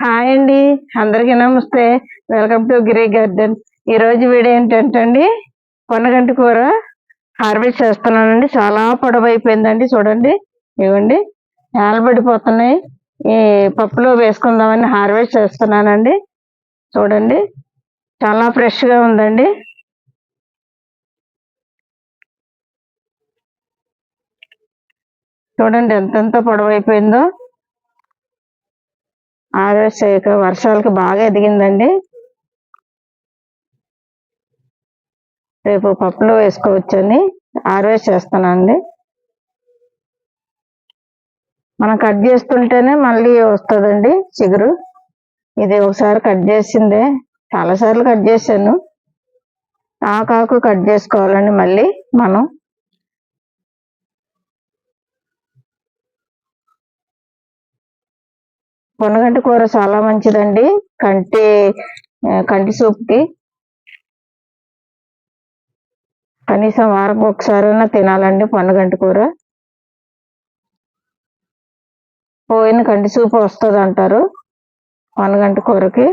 Hi అండి. అందరికీ నమస్తే. Welcome to Giri garden. ఈ రోజు వీడియో ఏంటంటే అండి పొన్నగంటి కూర హార్వెస్ట్ చేస్తున్నానండి. చాలా పొడవైపోయిందండి చూడండి. ఇవ్వండి. ఏలబడిపోతున్నాయి ఈ పప్పులో వేసుకుందామని హార్వెస్ట్ చేస్తున్నానండి. చూడండి. చాలా ఫ్రెష్గా ఉందండి. చూడండి ఎంతెంత పొడవైపోయిందో అయిపోయిందో హార్వెస్ట్ వర్షాలకు బాగా ఎదిగిందండి. రేపు పప్పులో వేసుకోవచ్చని హార్వెస్ట్ చేస్తానండి. మనం కట్ చేస్తుంటేనే మళ్ళీ వస్తుందండి చిగురు. ఇది ఒకసారి కట్ చేసిందే. చాలా సార్లు కట్ చేశాను. ఆకాకు కట్ చేసుకోవాలండి మళ్ళీ మనం. పొనగంటి కూర చాలా మంచిదండి. కంటి కంటి సూప్కి. కనీసం వారం ఒకసారైనా తినాలండి పొన్నగంటి కూర. పోయిన కంటి సూపు వస్తుంది అంటారు పొన్నగంటి కూరకి.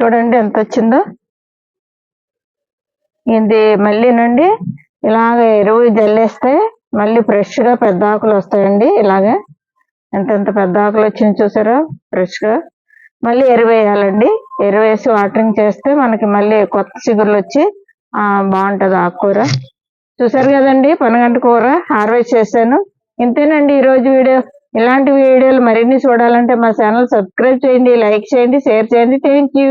చూడండి ఎంత వచ్చిందో ఇది మళ్ళీ నుండి ఇలాగ ఎరువు జల్లేస్తే మళ్ళీ ఫ్రెష్గా పెద్ద ఆకులు వస్తాయండి ఇలాగే. ఎంతెంత పెద్ద ఆకులు వచ్చింది చూసారా? ఫ్రెష్గా మళ్ళీ ఎరువు వేయాలండి. ఎరువు వేసి వాటరింగ్ చేస్తే మనకి మళ్ళీ కొత్త చిగుర్లు వచ్చి ఆ ఆకుకూర చూసారు కదండి పనగంట కూర హార్వెస్ట్ చేశాను. ఇంతేనండి ఈ రోజు వీడియో. ఇలాంటి వీడియోలు మరిన్ని చూడాలంటే మా ఛానల్ సబ్స్క్రైబ్ చేయండి లైక్ చేయండి షేర్ చేయండి. Thank you